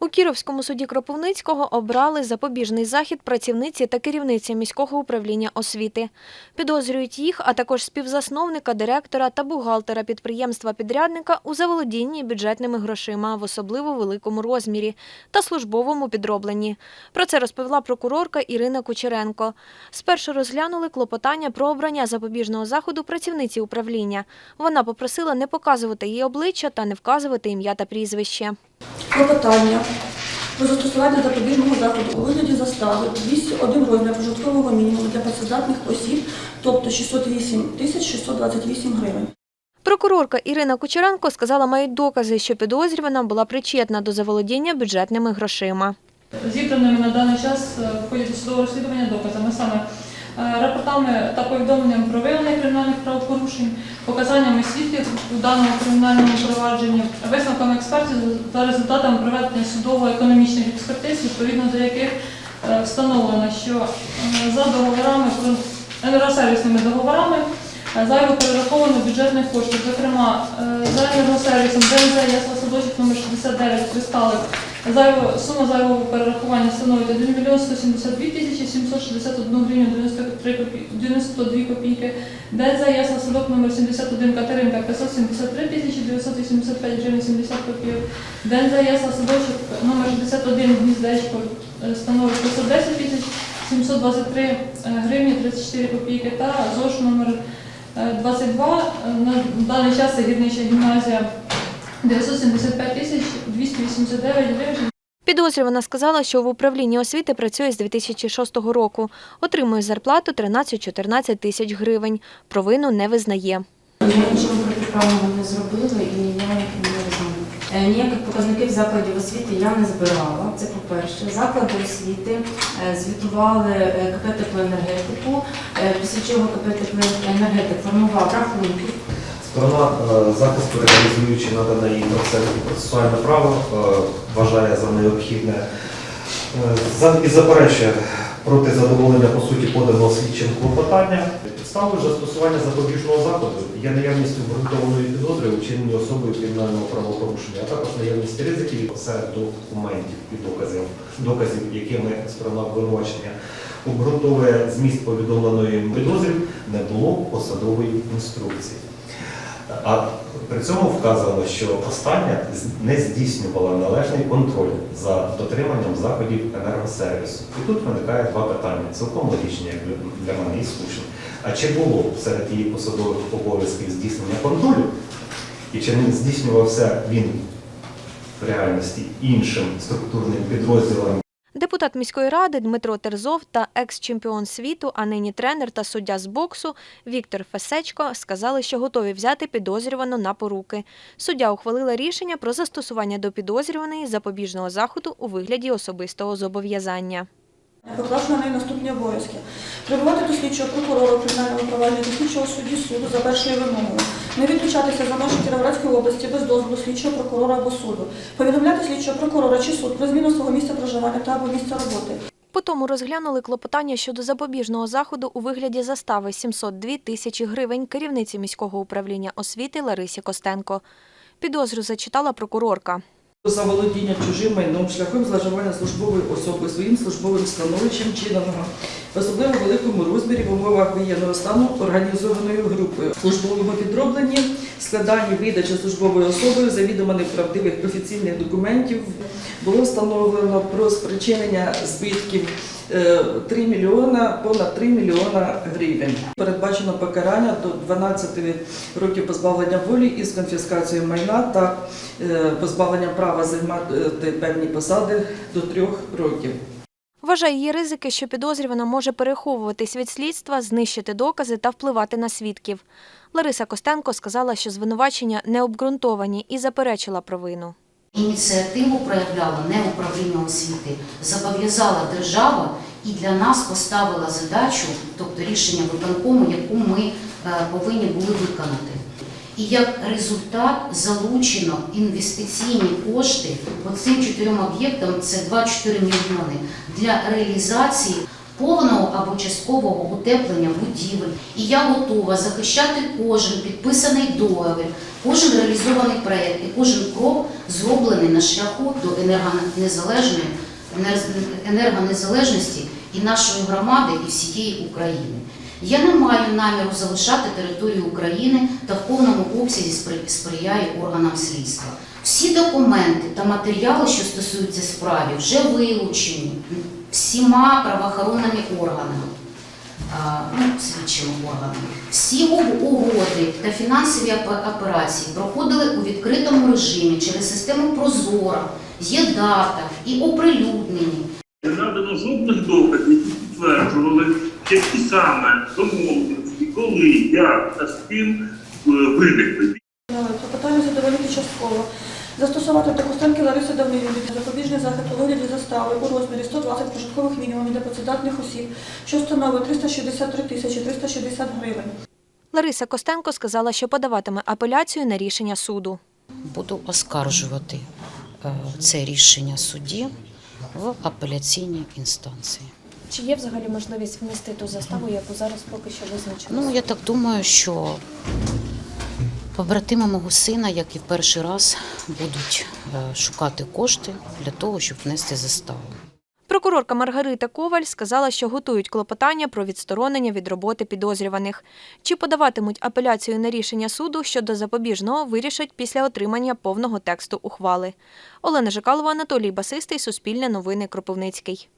У Кіровському суді Кропивницького обрали запобіжний захід працівниці та керівниці міського управління освіти. Підозрюють їх, а також співзасновника, директора та бухгалтера підприємства-підрядника у заволодінні бюджетними грошима в особливо великому розмірі та службовому підробленні. Про це розповіла прокурорка Ірина Кучеренко. Спершу розглянули клопотання про обрання запобіжного заходу працівниці управління. Вона попросила не показувати її обличчя та не вказувати ім'я та прізвище. Клопотання про застосування запобіжного заходу у вигляді застави 201 розмір прожиткового мінімуму для працездатних осіб, тобто 608 тисяч 628 гривень. Прокурорка Ірина Кучеренко сказала, мають докази, що підозрювана була причетна до заволодіння бюджетними грошима. Зібраними на даний час е, в ході досудового розслідування доказами саме рапортами та повідомленням про виявлення кримінальних правопорушень, показаннями свідків у даному кримінальному провадженні, висновками експертів та результатами проведення судово-економічних експертиз, відповідно до яких е, встановлено, що е, за договорами енергосервісними договорами е, зайво перераховано бюджетних коштів. Зокрема, е, за енергосервісом ДНЗ Ясла Садочок номер 69 Кристалик Зайво, сума зайвого перерахування становить 1 мільйон 172 тисячі 761 гривню 93 копі... 92 копійки. ДНЗ Ясла Садок номер 71 Катеринка 573 тисячі 985 гривень 70 копійок. ДНЗ Ясла Садочок номер 61 Гніздечко е, становить 510 тисяч 723 е, гривні 34 копійки та ЗОЖ номер 22 е, на даний час це гірнича гімназія 975 тисяч 289 гривень. Підозрювана сказала, що в управлінні освіти працює з 2006 року. Отримує зарплату 13-14 тисяч гривень. Провину не визнає. Нічого протиправного не зробила і я. Е, Ніяких показників закладів освіти я не збирала. Це по-перше. Заклади освіти е, звітували е, КП «Теплоенергетику», е, після чого КП «Теплоенергетик» формував рахунки. Сторона е, захисту, реалізуючи надане їй процес- процесуальне право, е, вважає за необхідне е, і заперечує проти задоволення по суті поданого слідчим клопотання. Підставою застосування запобіжного заходу є наявність обґрунтованої підозри у особою кримінального правопорушення, а також наявність ризиків серед документів і доказів, доказів, якими сторона обвинувачення обґрунтовує зміст повідомленої підозрів, не було посадової інструкції. А при цьому вказано, що остання не здійснювала належний контроль за дотриманням заходів енергосервісу. І тут виникає два питання, цілком логічні як для- мене і слушні. А чи було серед її посадових обов'язків здійснення контролю, і чи не здійснювався він в реальності іншим структурним підрозділом Депутат міської ради Дмитро Терзов та екс-чемпіон світу, а нині тренер та суддя з боксу Віктор Фесечко сказали, що готові взяти підозрювану на поруки. Суддя ухвалила рішення про застосування до підозрюваної запобіжного заходу у вигляді особистого зобов'язання. Покладу на наступні обов'язки. Прибувати до слідчого прокурора у кримінальному провадженні до слідчого судді суду за першою вимогою. Не відлучатися за межі Кіровоградської області без дозволу слідчого прокурора або суду. Повідомляти слідчого прокурора чи суд про зміну свого місця проживання та або місця роботи. Потому розглянули клопотання щодо запобіжного заходу у вигляді застави 702 тисячі гривень керівниці міського управління освіти Ларисі Костенко. Підозрю зачитала прокурорка. За володіння чужим майном шляхом зловживання службової особи своїм службовим становищем чиненого в особливо великому розмірі в умовах воєнного стану організованою групою, службовому підробленні, складанні видачі службовою особою завідомо неправдивих офіційних документів було встановлено про спричинення збитків е, 3 мільйона, понад 3 мільйона гривень. Передбачено покарання до 12 років позбавлення волі із конфіскацією майна та е, позбавленням права займати певні посади до трьох років. Вважає її ризики, що підозрювана може переховуватись від слідства, знищити докази та впливати на свідків. Лариса Костенко сказала, що звинувачення не обґрунтовані і заперечила провину. Ініціативу проявляло не управління освіти, зобов'язала держава і для нас поставила задачу, тобто рішення виконкому, яку ми е, повинні були виконати. І як результат залучено інвестиційні кошти по цим чотирьом об'єктам, це 2-4 мільйони, для реалізації повного або часткового утеплення будівель. І я готова захищати кожен підписаний договір, кожен реалізований проєкт і кожен крок зроблений на шляху до енергонезалежної енергонезалежності і нашої громади, і всієї України. Я не маю наміру залишати територію України та в повному обсязі спри- сприяю органам слідства. Всі документи та матеріали, що стосуються справи, вже вилучені всіма правоохоронними органами, ну, слідчими органами. Всі угоди та фінансові операції проходили у відкритому режимі через систему Прозора, є дата і оприлюднені. Не надано жодних доказів, які підтверджували, які саме домовленості, коли, як та з ким е, виникли. Клопотання задовольнити частково. Застосувати до Костенки Лариси Давнилівни запобіжний захід у вигляді застави у розмірі 120 прожиткових мінімумів для працездатних осіб, що становить 363 тисячі 360 гривень. Лариса Костенко сказала, що подаватиме апеляцію на рішення суду. Буду оскаржувати е, це рішення судді в апеляційній інстанції. Чи є взагалі можливість внести ту заставу, яку зараз поки що визначено? Ну, я так думаю, що побратими мого сина, як і в перший раз, будуть е, шукати кошти для того, щоб внести заставу. Прокурорка Маргарита Коваль сказала, що готують клопотання про відсторонення від роботи підозрюваних. Чи подаватимуть апеляцію на рішення суду щодо запобіжного, вирішать після отримання повного тексту ухвали. Олена Жикалова, Анатолій Басистий, Суспільне новини Кропивницький.